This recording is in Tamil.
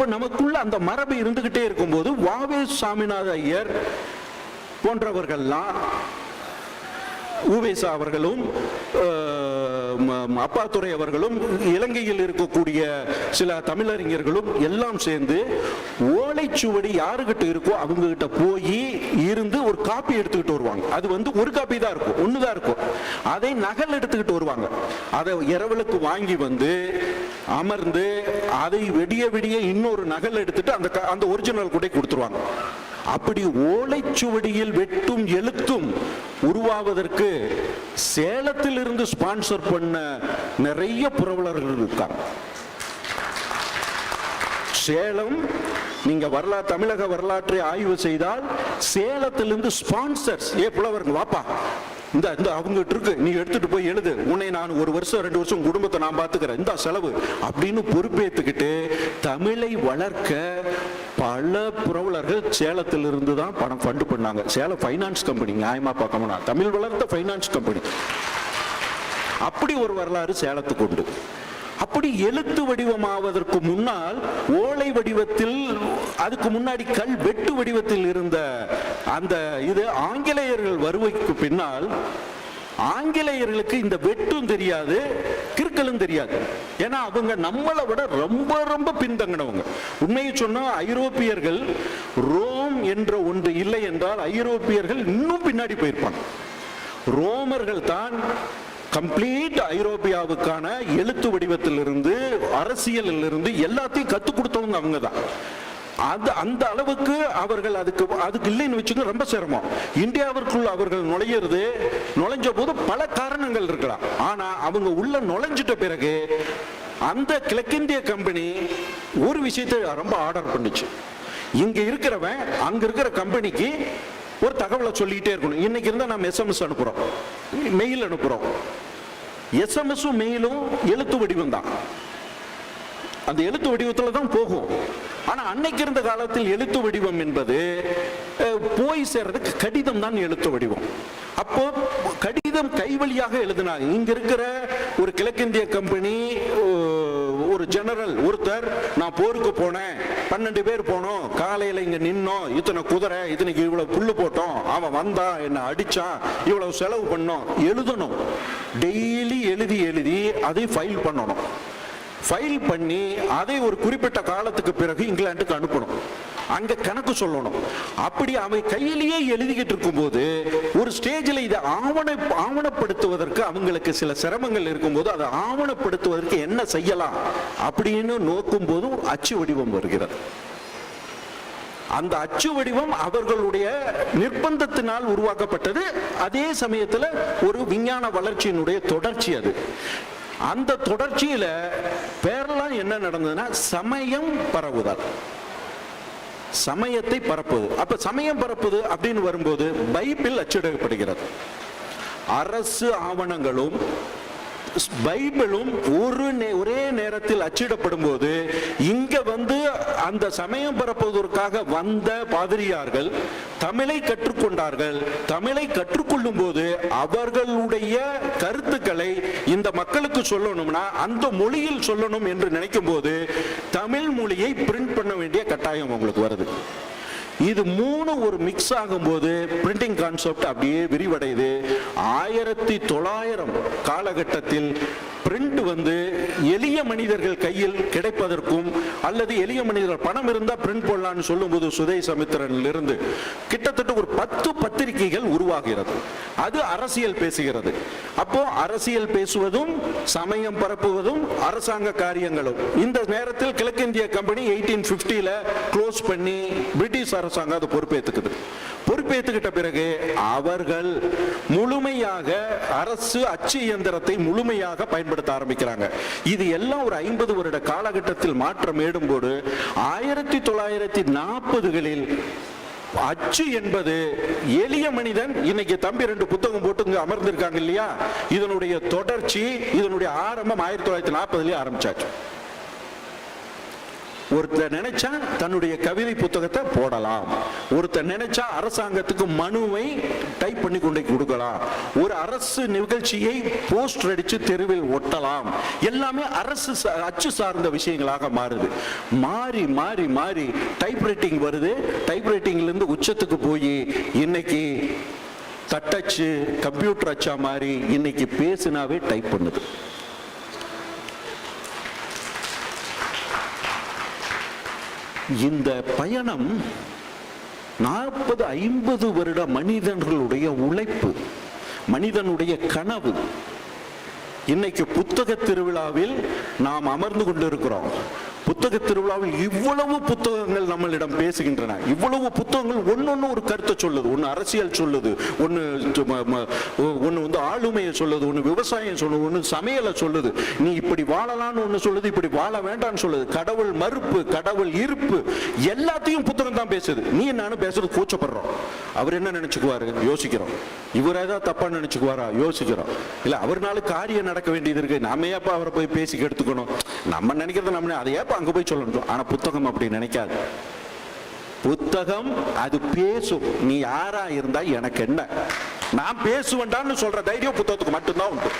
அப்ப நமக்குள்ள அந்த மரபு இருந்துகிட்டே இருக்கும்போது வாவே சாமிநாத ஐயர் போன்றவர்கள்லாம் உவேசா அவர்களும் அஹ், ம- அவர்களும் இலங்கையில் இருக்கக்கூடிய சில தமிழறிஞர்களும் எல்லாம் சேர்ந்து ஓலைச்சுவடி யாருகிட்ட இருக்கோ அவங்க கிட்ட போய் இருந்து ஒரு காப்பி எடுத்துக்கிட்டு வருவாங்க. அது வந்து ஒரு காப்பி தான் இருக்கும் ஒன்று தான் இருக்கும். அதை நகல் எடுத்துக்கிட்டு வருவாங்க. அதை இரவலுக்கு வாங்கி வந்து அமர்ந்து அதை விடிய விடிய இன்னொரு நகல் எடுத்துட்டு அந்த அந்த ஒரிஜினல் கூட கொடுத்துருவாங்க. அப்படி ஓலைச்சுவடியில் வெட்டும் எழுத்தும் உருவாவதற்கு சேலத்தில் இருந்து ஸ்பான்சர் பண்ண நிறைய புரவலர்கள் இருக்காங்க. சேலம் நீங்க வரலாறு தமிழக வரலாற்றை ஆய்வு செய்தால் சேலத்திலிருந்து ஸ்பான்சர்ஸ் ஏ புலவர்கள் வாப்பா. இந்த இந்த அவங்ககிட்ட இருக்கு. நீ எடுத்துட்டு போய் எழுது. உன்னை நான் ஒரு வருஷம் ரெண்டு வருஷம் குடும்பத்தை நான் பார்த்துக்கிறேன். இந்த செலவு. அப்படின்னு பொறுப்பேற்றுக்கிட்டு தமிழை வளர்க்க பல புரவலர்கள் சேலத்திலிருந்து தான் பணம் ஃபண்டு பண்ணாங்க. சேலம் ஃபைனான்ஸ் கம்பெனி நியாயமா பார்க்கணும்னா. தமிழ் வளர்த்த ஃபைனான்ஸ் கம்பெனி அப்படி ஒரு வரலாறு சேலத்துக்கு உண்டு. அப்படி எழுத்து வடிவமாவதற்கு முன்னால் ஓலை வடிவத்தில் அதுக்கு முன்னாடி கல் வெட்டு வடிவத்தில் இருந்த அந்த இது ஆங்கிலேயர்கள் வருவைக்கு பின்னால் ஆங்கிலேயர்களுக்கு இந்த வெட்டும் தெரியாது கிறுக்கலும் தெரியாது. ஏன்னா அவங்க நம்மளை விட ரொம்ப ரொம்ப பின்தங்கினவங்க. உண்மையை சொன்னா ஐரோப்பியர்கள் ரோம் என்ற ஒன்று இல்லை என்றால் ஐரோப்பியர்கள் இன்னும் பின்னாடி போயிருப்பாங்க. ரோமர்கள் தான் கம்ப்ளீட் ஐரோப்பியாவுக்கான எழுத்து வடிவத்திலிருந்து அரசியலில் இருந்து எல்லாத்தையும் கற்றுக் கொடுத்தவங்க அவங்க தான் அது அந்த அளவுக்கு அவர்கள் அதுக்கு அதுக்கு இல்லைன்னு வச்சுக்க ரொம்ப சிரமம். இந்தியாவிற்குள் அவர்கள் நுழையிறது நுழைஞ்ச போது பல காரணங்கள் இருக்கலாம். ஆனால் அவங்க உள்ள நுழைஞ்சிட்ட பிறகு அந்த கிழக்கிந்திய கம்பெனி ஒரு விஷயத்தை ரொம்ப ஆர்டர் பண்ணுச்சு. இங்க இருக்கிறவன் அங்க இருக்கிற கம்பெனிக்கு ஒரு தகவலை சொல்லிக்கிட்டே இருக்கணும். இன்னைக்கு இருந்தால் நம்ம எஸ்எம்எஸ் அனுப்புகிறோம் மெயில் அனுப்புறோம். எஸ்எம்எஸும் மெயிலும் எழுத்து வடிவம் தான். அந்த எழுத்து வடிவத்தில் தான் போகும். ஆனா அன்னைக்கு இருந்த காலத்தில் எழுத்து வடிவம் என்பது போய் சேர்றதுக்கு கடிதம் தான் எழுத்து வடிவம். அப்போ கடிதம் கைவழியாக எழுதினாங்க. இங்க இருக்கிற ஒரு கிழக்கிந்திய கம்பெனி ஜெனரல் ஒருத்தர் நான் போருக்கு போனேன் பன்னெண்டு பேர் போனோம் காலையில இங்க நின்னோம் இத்தனை குதிரை இத்தனைக்கு இவ்வளவு புல்லு போட்டோம் அவன் வந்தா என்ன அடிச்சான் இவ்வளவு செலவு பண்ணோம் எழுதணும். டெய்லி எழுதி எழுதி அதை ஃபைல் பண்ணணும். ஃபைல் பண்ணி அதை ஒரு குறிப்பிட்ட காலத்துக்கு பிறகு இங்கிலாந்துக்கு அனுப்பணும். அங்க கணக்கு சொல்லணும். அப்படி அவன் கையிலேயே எழுதிக்கிட்டு இருக்கும்போது ஒரு ஸ்டேஜில் இதை ஆவண ஆவணப்படுத்துவதற்கு அவங்களுக்கு சில சிரமங்கள் இருக்கும்போது அதை ஆவணப்படுத்துவதற்கு என்ன செய்யலாம் அப்படின்னு நோக்கும் போதும் அச்சு வடிவம் வருகிறது. அந்த அச்சு வடிவம் அவர்களுடைய நிர்பந்தத்தினால் உருவாக்கப்பட்டது. அதே சமயத்தில் ஒரு விஞ்ஞான வளர்ச்சியினுடைய தொடர்ச்சி அது. அந்த தொடர்ச்சியில பேரெல்லாம் என்ன நடந்ததுன்னா சமயம் பரவுதல். சமயத்தை பரப்புது. அப்ப சமயம் பரப்புது அப்படின்னு வரும்போது பைபிள் அச்சிடப்படுகிறது அரசு ஆவணங்களும் பைபிளும் ஒரு நே- ஒரே நேரத்தில் அச்சிடப்படும் போது இங்க வந்து அந்த சமயம் பரப்புவதற்காக வந்த பாதிரியார்கள் தமிழை கற்றுக்கொண்டார்கள். தமிழை கற்றுக்கொள்ளும் போது அவர்களுடைய கருத்துக்களை இந்த மக்களுக்கு சொல்லணும்னா அந்த மொழியில் சொல்லணும் என்று நினைக்கும் போது தமிழ் மொழியை பிரிண்ட் பண்ண வேண்டிய கட்டாயம் உங்களுக்கு வருது. இது மூணு ஒரு மிக்ஸ் ஆகும்போது பிரிண்டிங் கான்செப்ட் அப்படியே விரிவடையுது. ஆயிரத்தி தொள்ளாயிரம் காலகட்டத்தில் பிரிண்ட் வந்து எளிய மனிதர்கள் கையில் கிடைப்பதற்கும் அல்லது எளிய மனிதர்கள் பணம் இருந்தால் பிரிண்ட் போடலான்னு சொல்லும்போது சுதை சமுத்திரனில் இருந்து கிட்டத்தட்ட ஒரு பத்து பத்திரிகைகள் உருவாகிறது. அது அரசியல் பேசுகிறது. அப்போ அரசியல் பேசுவதும் சமயம் பரப்புவதும் அரசாங்க காரியங்களும். இந்த நேரத்தில் கிழக்கிந்திய கம்பெனி எயிட்டீன் பிப்டியில க்ளோஸ் பண்ணி பிரிட்டிஷ் அரசாங்கம் அதை பொறுப்பேற்றுக்குது பொறுப்பேற்றுக்கிட்ட பிறகு அவர்கள் முழுமையாக அரசு அச்சு இயந்திரத்தை முழுமையாக பயன்படுத்த ஆரம்பிக்கிறாங்க. இது எல்லாம் ஒரு ஐம்பது வருட காலகட்டத்தில் மாற்றம் ஏடும்போது ஆயிரத்தி தொள்ளாயிரத்தி நாற்பதுகளில் அச்சு என்பது எளிய மனிதன் இன்னைக்கு தம்பி ரெண்டு புத்தகம் போட்டு இங்க அமர்ந்திருக்காங்க இல்லையா? இதனுடைய தொடர்ச்சி இதனுடைய ஆரம்பம் ஆயிரத்தி தொள்ளாயிரத்தி நாற்பதுலேயே ஆரம்பிச்சாச்சு. ஒருத்தர் நினைச்சா தன்னுடைய கவிதை புத்தகத்தை போடலாம். ஒருத்தர் நினைச்சா அரசாங்கத்துக்கு மனுவை டைப் பண்ணி கொண்டு கொடுக்கலாம். ஒரு அரசு நிகழ்ச்சியை போஸ்டர் அடிச்சு தெருவில் ஒட்டலாம். எல்லாமே அரசு சா- அச்சு சார்ந்த விஷயங்களாக மாறுது. மாறி மாறி மாறி டைப்ரைட்டிங் வருது. டைப்ரைட்டிங்லேருந்து உச்சத்துக்கு போய் இன்னைக்கு தட்டச்சு கம்ப்யூட்டர் அச்சா மாதிரி இன்னைக்கு பேசுனாவே டைப் பண்ணுது. இந்த பயணம் நாற்பது ஐம்பது வருட மனிதர்களுடைய உழைப்பு மனிதனுடைய கனவு. இன்னைக்கு புத்தக திருவிழாவில் நாம் அமர்ந்து கொண்டிருக்கிறோம். புத்தக திருவிழாவில் இவ்வளவு புத்தகங்கள் நம்மளிடம் பேசுகின்றன. இவ்வளவு புத்தகங்கள் ஒன்னொன்னு ஒரு கருத்தை சொல்லுது. ஒன்னு அரசியல் சொல்லுது. ஒன்னு ஒன்னு வந்து ஆளுமையை சொல்லுது. ஒன்னு விவசாயம் சொல்லுது. ஒன்னு சமையலை சொல்லுது. நீ இப்படி வாழலாம்னு ஒன்னு சொல்லுது. இப்படி வாழ வேண்டாம்னு சொல்லுது. கடவுள் மறுப்பு கடவுள் இருப்பு எல்லாத்தையும் புத்தகம் தான் பேசுது. நீ நானும் பேசுறது கூச்சப்படுறோம். அவர் என்ன நினைச்சுக்குவாரு? யோசிக்கிறோம். இவர் ஏதாவது தப்பா நினைச்சுக்குவாரா? யோசிக்கிறோம். இல்ல அவர்னால காரியம் நடக்க வேண்டியது இருக்கு. நாம ஏப்பா அவரை போய் பேசி எடுத்துக்கணும் நம்ம நினைக்கிறது நம்ம அதை ஏப்பா அங்கே போய் சொல்லணும். ஆனால் புத்தகம் அப்படி நினைக்காது. புத்தகம் அது பேசும். நீ யாரா இருந்தா எனக்கு என்ன? நான் பேசுவேன்டான்னு சொல்ற தைரியம் புத்தகத்துக்கு மட்டும்தான் உண்டு.